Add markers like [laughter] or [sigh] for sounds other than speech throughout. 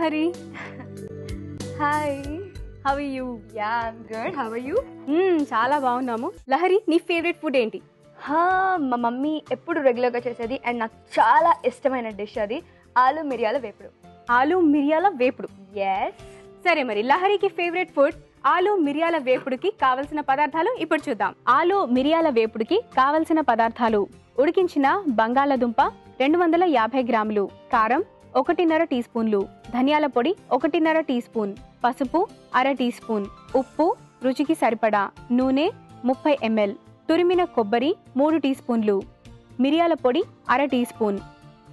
Lahari hi how you yeah good how are you చాలా బాగున్నాము. లహరి నీ ఫేవరెట్ ఫుడ్ ఏంటి? హా మా మమ్మీ ఎప్పుడు రెగ్యులర్గా చేసేది అండ్ నాకు చాలా ఇష్టమైన డిష్ అది ఆలు మిరియాల వేపుడు. ఆలు మిరియాల వేపుడు. ఎస్ సరే మరి లహరికి ఫేవరెట్ ఫుడ్ ఆలు మిరియాల వేపుడుకి కావలసిన పదార్థాలు ఇప్పుడు చూద్దాం. ఆలు మిరియాల వేపుడుకి కావలసిన పదార్థాలు ఉడికించిన బంగాళదుంప రెండు వందల యాభై గ్రాములు కారం ఒకటిన్నర టీ స్పూన్లు ధనియాల పొడి ఒకటిన్నర టీ స్పూన్ పసుపు అర టీ స్పూన్ ఉప్పు రుచికి సరిపడా నూనె ముప్పై ఎంఎల్ తురిమిన కొబ్బరి మూడు టీ స్పూన్లు మిరియాల పొడి అర టీ స్పూన్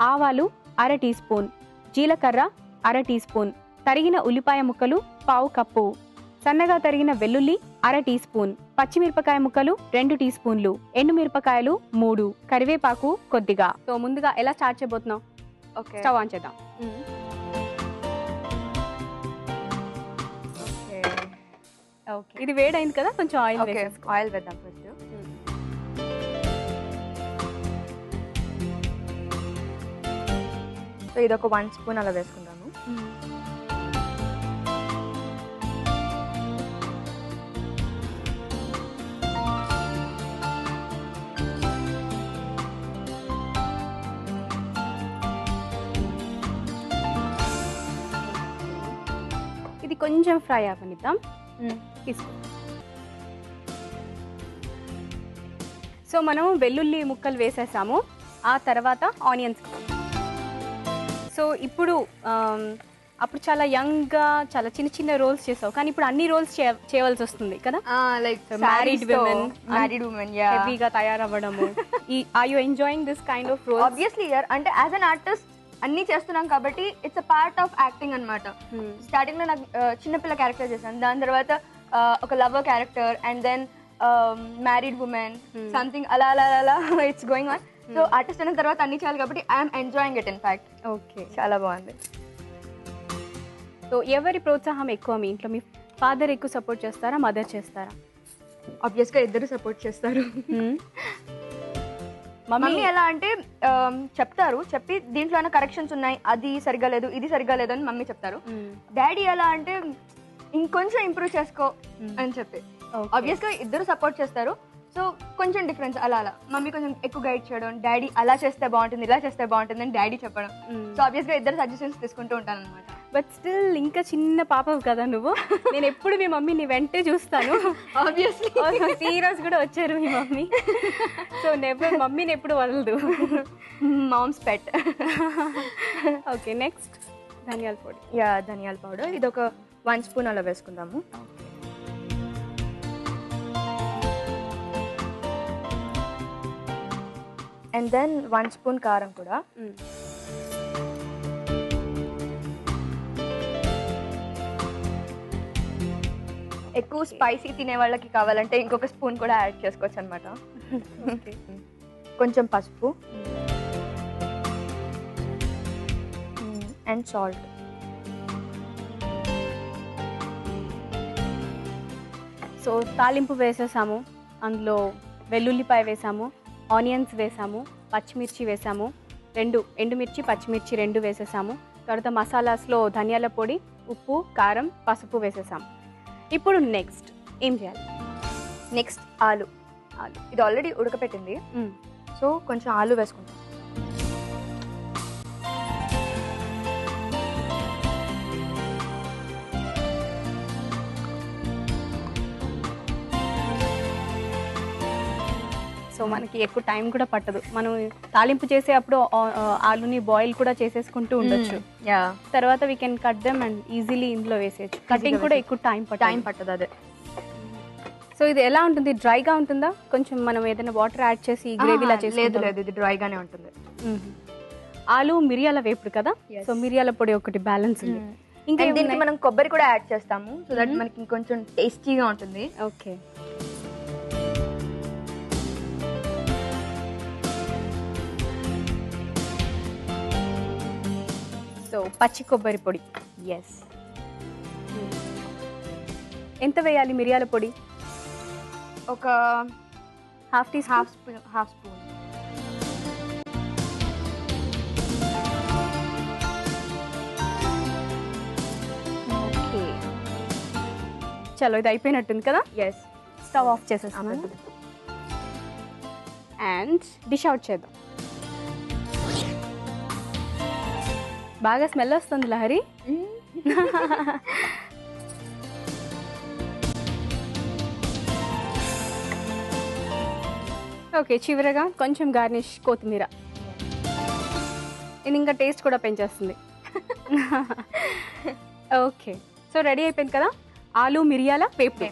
ఆవాలు అర టీ స్పూన్ జీలకర్ర అర టీ స్పూన్ తరిగిన ఉల్లిపాయ ముక్కలు పావు కప్పు సన్నగా తరిగిన వెల్లుల్లి అర టీ స్పూన్ పచ్చిమిరపకాయ ముక్కలు రెండు టీ స్పూన్లు ఎండుమిరపకాయలు మూడు కరివేపాకు కొద్దిగా. సో ముందుగా ఎలా స్టార్ట్ చేయబోతున్నాం స్టవ్ ఆన్ చేద్దాం. ఓకే. ఇది వేడైంది కదా కొంచెం ఆయిల్ ఆయిల్ వేద్దాం ఫస్ట్. సో ఇది ఒక వన్ స్పూన్ అలా వేసుకుందాము. ఇది కొంచెం ఫ్రై అవ్వనిద్దాం. తీసుకో. సో మనం వెల్లుల్లి ముక్కలు వేసేసాము. ఆ తర్వాత ఆనియన్స్. సో ఇప్పుడు అప్పుడు చాలా యంగ్గా చాలా చిన్న చిన్న రోల్స్ చేసావు. కానీ ఇప్పుడు అన్ని రోల్స్ చేయవలసి వస్తుంది కదా? Like married women. Married women హెవీగా తయారవ్వడము. ఈ are you enjoying this kind of role obviously అంటే యాజ్ అన్ ఆర్టిస్ట్ అన్ని చేస్తున్నాం కాబట్టి it's a part of acting అనమాట స్టార్టింగ్లో నాకు చిన్నపిల్ల క్యారెక్టర్ చేశాను. దాని తర్వాత ఒక lover character and then married women something అలా అలా అలా it's going on so artist అయిన తర్వాత అన్ని చేయాలి కాబట్టి I'm enjoying it in fact okay చాలా బాగుంది. సో ఎవరి ప్రోత్సాహం ఎక్కువ మీ ఇంట్లో? మీ ఫాదర్ ఎక్కువ సపోర్ట్ చేస్తారా మదర్ చేస్తారా? ఆబ్వియస్గా ఇద్దరు సపోర్ట్ చేస్తారు. [laughs] మమ్మీ ఎలా అంటే చెప్తారు చెప్పి దీంట్లో కరెక్షన్స్ ఉన్నాయి అది సరిగా లేదు ఇది సరిగా లేదు అని మమ్మీ చెప్తారు. డాడీ ఎలా అంటే ఇంకొంచెం ఇంప్రూవ్ చేసుకో అని చెప్పి. ఆబ్వియస్గా ఇద్దరు సపోర్ట్ చేస్తారు. సో కొంచెం డిఫరెన్స్ అలా అలా. మమ్మీ కొంచెం ఎక్కువ గైడ్ చేయడం డాడీ అలా చేస్తే బాగుంటుంది ఇలా చేస్తే బాగుంటుంది అని డాడీ చెప్పడం. సో ఆబ్వియస్గా ఇద్దరు సజెషన్స్ తీసుకుంటూ ఉంటాను అనమాట బట్ స్టిల్ ఇంకా చిన్న పాపవు కదా నువ్వు? నేను ఎప్పుడు మీ మమ్మీ నీ వెంటే చూస్తాను. ఆబ్వియస్లీ [laughs] ఈ రోజు కూడా వచ్చారు మీ మమ్మీ. సో నెవర్ మమ్మీని ఎప్పుడు వదలదు. మామ్స్ పెట్ ఓకే నెక్స్ట్ ధనియాల పొడి. యా ధనియాల పౌడర్ ఇది ఒక వన్ స్పూన్ అలా వేసుకుందాము. అండ్ దెన్ వన్ స్పూన్ కారం కూడా. ఎక్కువ స్పైసీ తినే వాళ్ళకి కావాలంటే ఇంకొక స్పూన్ కూడా యాడ్ చేసుకోవచ్చు అనమాట కొంచెం పసుపు. అండ్ సాల్ట్ సో తాలింపు వేసేసాము. అందులో వెల్లుల్లిపాయ వేసాము ఆనియన్స్ వేసాము పచ్చిమిర్చి వేసాము రెండు ఎండుమిర్చి పచ్చిమిర్చి రెండు వేసేసాము. తర్వాత మసాలాస్లో ధనియాల పొడి ఉప్పు కారం పసుపు వేసేసాము ఇప్పుడు నెక్స్ట్ ఏం చేయాలి? నెక్స్ట్ ఆలు. ఆలు. ఇది ఆల్రెడీ ఉడకపెట్టింది. సో కొంచెం ఆలు వేసుకుంటాం మనకి ఎక్కువ టైం కూడా పట్టదు. మనం తాలింపు చేసే అప్పుడు ఆలుని బాయిల్ కూడా చేసేసుకుంటూ ఉండొచ్చు. యా తర్వాత we can cut them and easily ఇందులో వేసేయచ్చు. కటింగ్ కూడా ఎక్కువ టైం టైం పట్టదు అదే. సో ఇది ఎలా ఉంటుంది? డ్రైగా ఉంటుందా? కొంచెం మనం ఏదైనా వాటర్ యాడ్ చేసి గ్రేవీలా లేదు చేసి లేదు ఇది డ్రైగానే ఉంటుంది. ఆలు మిరియాల వేపుడు కదా. సో మిరియాల పొడి ఒకటి బ్యాలెన్స్ ఉంది. ఇంకా ఇంకా దీనికి మనం కొబ్బరి కూడా యాడ్ చేస్తాము. సో దట్ మనకి ఇంకొంచెం టేస్టీగా ఉంటుంది. ఓకే సో పచ్చి కొబ్బరి పొడి. ఎస్ ఎంత వేయాలి మిరియాల పొడి? ఒక half tea half spoon half spoon. Okay. చలో ఇది అయిపోయినట్టుంది కదా? ఎస్ స్టవ్ ఆఫ్ చేసేస్తాను అండ్ డిష్ అవుట్ చేద్దాం. బాగా స్మెల్ వస్తుంది లహరి. ఓకే చివరగా కొంచెం గార్నిష్ కొత్తిమీర. ఇది ఇంకా టేస్ట్ కూడా పెంచేస్తుంది. ఓకే సో రెడీ అయిపోయింది కదా? ఆలు మిరియాల వేపుడు